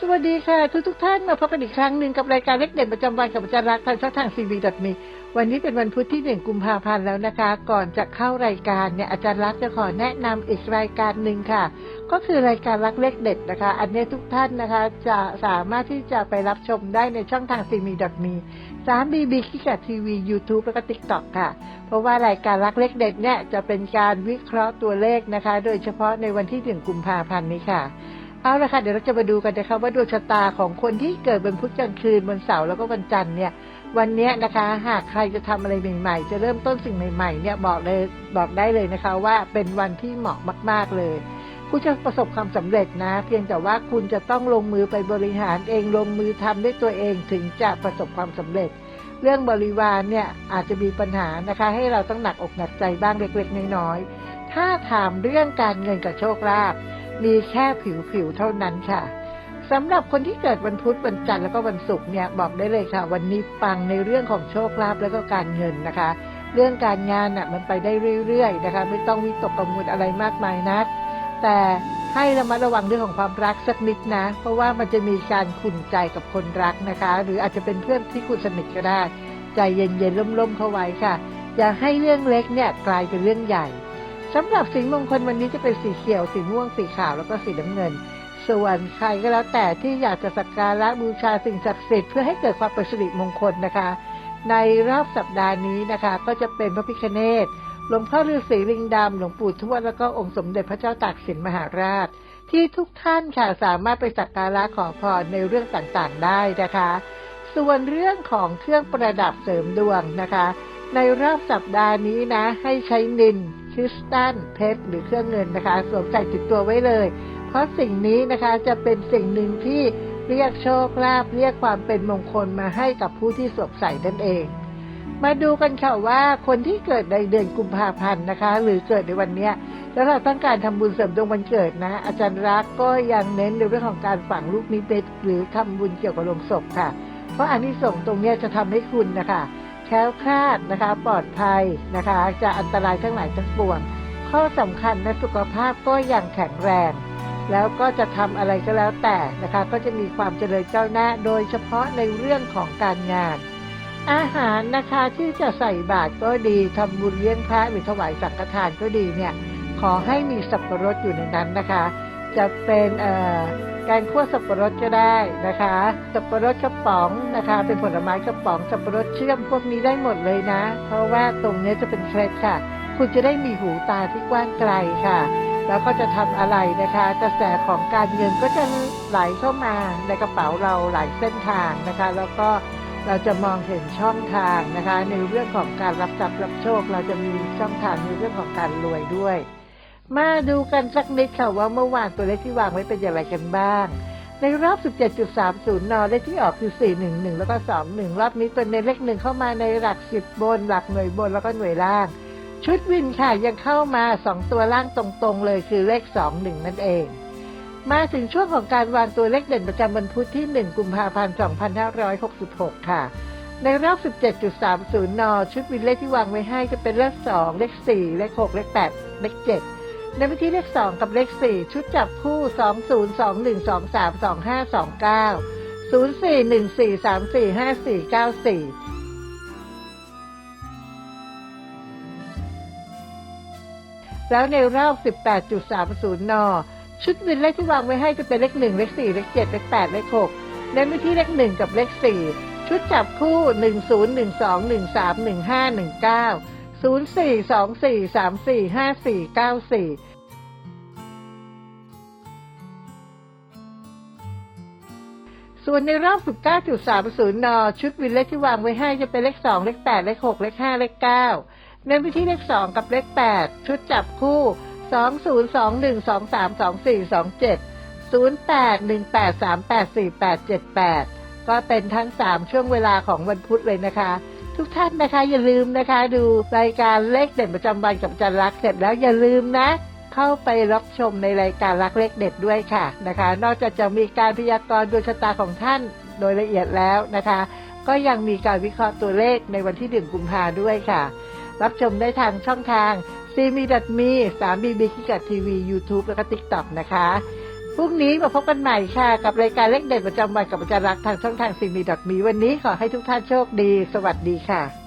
สวัสดีค่ะทุกทุกท่านมาพบกันอีกครั้งหนึ่งกับรายการเล็กเด่นประจำวันกับอาจารย์รักทางช่องทางซีวีดมีวันนี้เป็นวันพุธที่หนึ่งกุมภาพันธ์แล้วนะคะ ก่อนจะเข้ารายการเนี่ยอาจารย์รักจะขอแนะนำอีกรายการหนึ่งค่ะ ก็คือรายการรักเลขเด็ดนะคะ อันนี้ทุกท่านนะคะ จะสามารถที่จะไปรับชมได้ในช่องทางซีมีดมีสามบีบีคิกะทีวียูทูบแล้วก็ติ๊กต็อกค่ะ เพราะว่ารายการรักเลขเด็ดเนี่ยจะเป็นการวิเคราะห์ตัวเลขนะคะ โดยเฉพาะในวันที่หนึ่งกุมภาพันธ์นี้ค่ะ เอาละค่ะเดี๋ยวเราจะมาดูกันนะคะว่าดวงชะตาของคนที่เกิดวันพุธกลางคืนวันเสาร์แล้วก็วันจันทร์เนี่ย วันนี้นะคะหากใครจะทำอะไรใหม่ ๆ จะเริ่มต้นสิ่งใหม่ ๆ เนี่ยบอกเลยบอกได้เลยนะคะ ว่าเป็นวันที่เหมาะมาก ๆเลย คุณจะประสบความสำเร็จนะ เพียงแต่ว่าคุณจะต้องลงมือไปบริหารเองลงมือทำด้วยตัวเองถึงจะประสบความสำเร็จ เรื่องบริวารเนี่ยอาจจะมีปัญหานะคะ ให้เราต้องหนักอกหนักใจบ้างเล็กๆน้อยๆถ้าถามเรื่องการเงินกับโชคลาภ มีแค่ผิวๆเท่านั้นค่ะสำหรับคนที่เกิดวันพุธวันจันทร์แล้วก็วันศุกร์เนี่ยบอกได้เลยค่ะ วันนี้ปังในเรื่องของโชคลาภแล้วก็การเงินนะคะ เรื่องการงานน่ะมันไปได้เรื่อยๆนะคะ ไม่ต้องวิตกกังวลอะไรมากมายนักแต่ให้ระมัดระวังเรื่องของความรักสักนิดนะ เพราะว่ามันจะมีการขุ่นใจกับคนรักนะคะ หรืออาจจะเป็นเพื่อนที่คุณสนิทก็ได้ ใจเย็นๆล่มๆเข้าไว้ค่ะ อย่าให้เรื่องเล็กเนี่ยกลายเป็นเรื่องใหญ่ สำหรับสีมงคลวันนี้จะเป็นสีเขียว สีม่วง สีขาว แล้วก็สีน้ำเงิน ส่วนใครก็แล้วแต่ที่อยากจะสักการะบูชาสิ่งศักดิ์สิทธิ์เพื่อให้เกิดความเป็นสิริมงคลนะคะ ในรอบสัปดาห์นี้นะคะ ก็จะเป็นพระพิฆเนศหลวงพ่อฤาษีลิงดำ หลวงปู่ทวด แล้วก็องค์สมเด็จพระเจ้าตากสินมหาราช ที่ทุกท่านค่ะสามารถไปสักการะขอพรในเรื่องต่างๆได้นะคะ ส่วนเรื่องของเครื่องประดับเสริมดวงนะคะ ในรอบสัปดาห์นี้นะ ให้ใช้นินคริสตัลเพชรหรือเครื่องเงินนะคะสวมใส่ติดตัวไว้เลย เพราะสิ่งนี้นะคะจะเป็นสิ่งหนึ่งที่เรียกโชคลาภเรียกความเป็นมงคลมาให้กับผู้ที่สวมใส่นั่นเอง มาดูกันค่ะว่าคนที่เกิดในเดือนกุมภาพันธ์นะคะ หรือเกิดในวันเนี้ยแล้วเราต้องการทำบุญเสริมดวงวันเกิดนะ อาจารย์รักก็ยังเน้นในเรื่องของการฝังลูกนิมิตหรือทำบุญเกี่ยวกับโลงศพค่ะ เพราะอันที่ส่งส์ตรงเนี้ยจะทำให้คุณนะคะ แคล้วคลาดนะคะ ปลอดภัยนะคะจากอันตรายทั้งหลายทั้งปวง ข้อสำคัญนะสุขภาพก็อยังแข็งแรง แล้วก็จะทำอะไรก็แล้วแต่นะคะ ก็จะมีความเจริญก้าวหน้า โดยเฉพาะในเรื่องของการงาน อาหารนะคะที่จะใส่บาตรก็ดีทำบุญเลี้ยงพระหรือถวายสังฆทานก็ดีเนี่ย ขอให้มีสับปะรดอยู่ในนั้นนะคะ จะเป็นเอ่อการคั่วสับปะรดก็ได้นะคะ สับปะรดกระป๋องนะคะ เป็นผลไม้กระป๋องสับปะรดเชื่อมพวกนี้ได้หมดเลยนะ เพราะว่าตรงนี้จะเป็นเคล็ดค่ะ คุณจะได้มีหูตาที่กว้างไกลค่ะ แล้วก็จะทำอะไรนะคะ กระแสของการเงินก็จะไหลเข้ามาในกระเป๋าเราหลายเส้นทางนะคะ แล้วก็เราจะมองเห็นช่องทางนะคะ ในเรื่องของการรับทรัพย์รับโชค เราจะมีช่องทางในเรื่องของการรวยด้วย มาดูกันสักนิดค่ะว่าเมื่อวานตัวเลขที่วางไว้เป็นอย่างไรกันบ้าง ในรอบ 17.30 นอเลขที่ออกคือ 411 แล้วก็ 21 รอบนี้เป็นในเลขหนึ่งเข้ามาในหลัก 10 บน หลักหน่วยบนแล้วก็หน่วยล่าง ชุดวินค่ะยังเข้ามา 2 ตัวล่างตรงๆเลยคือเลข 21 นั่นเอง มาถึงช่วงของการวางตัวเลขเด่นประจำวันพุธที่ 1 กุมภาพันธ์ 2566 ค่ะในรอบ 17.30 น ชุดวินเลขที่วางไว้ให้จะเป็นเลข 2 เลข 4 เลข 6 เลข 8 เลข 7 ในวิธีเลข 2 กับเลข 4 ชุดจับคู่ 2 0 2 1 2 3 2 5 2 9 0 4 1 4 3 4 5 4 9 4แล้วในรอบ 18.30 น ชุดวินเลขที่วางไว้ให้จะเป็นเลข 1 เลข 4 เลข 7 เลข 8 เลข6ในวิธีเลข 1 กับเลข 4 ชุดจับคู่ 1012 1315 19 0 4 2 4 3 4 5 4 9 4ส่วนในรอบ 19.30 น ชุดวินเลขที่วางไว้ให้จะเป็นเลข 2 เลข 8 เลข 6 เลข 5 เลข9ในวิธีเลข 2 กับเลข 8 ชุดจับคู่ 2 0 2 1 2 3 2 4 2 7 0 8 1 8 3 8 4 8 7 8 ก็เป็นทั้ง 3 ช่วงเวลาของวันพุธเลยนะคะ ทุกท่านนะคะ อย่าลืมนะคะ ดูรายการเลขเด่นประจำวันกับจันรักเสร็จแล้วอย่าลืมนะ เข้าไปรับชมในรายการรักเลขเด็ดด้วยค่ะนะคะ นอกจากจะมีการพยากรณ์ดวงชะตาของท่านโดยละเอียดแล้วนะคะ ก็ยังมีการวิเคราะห์ตัวเลขในวันที่1กุมภาด้วยค่ะ รับชมได้ทางช่องทาง c m e m e 3 bb คิกทีวี YouTube แล้วก็ TikTok นะคะ พรุ่งนี้มาพบกันใหม่ค่ะ กับรายการเลขเด็ดประจำวันกับอาจารย์รักทางช่องทางซีมีดอทมีวันนี้ขอให้ทุกท่านโชคดี สวัสดีค่ะ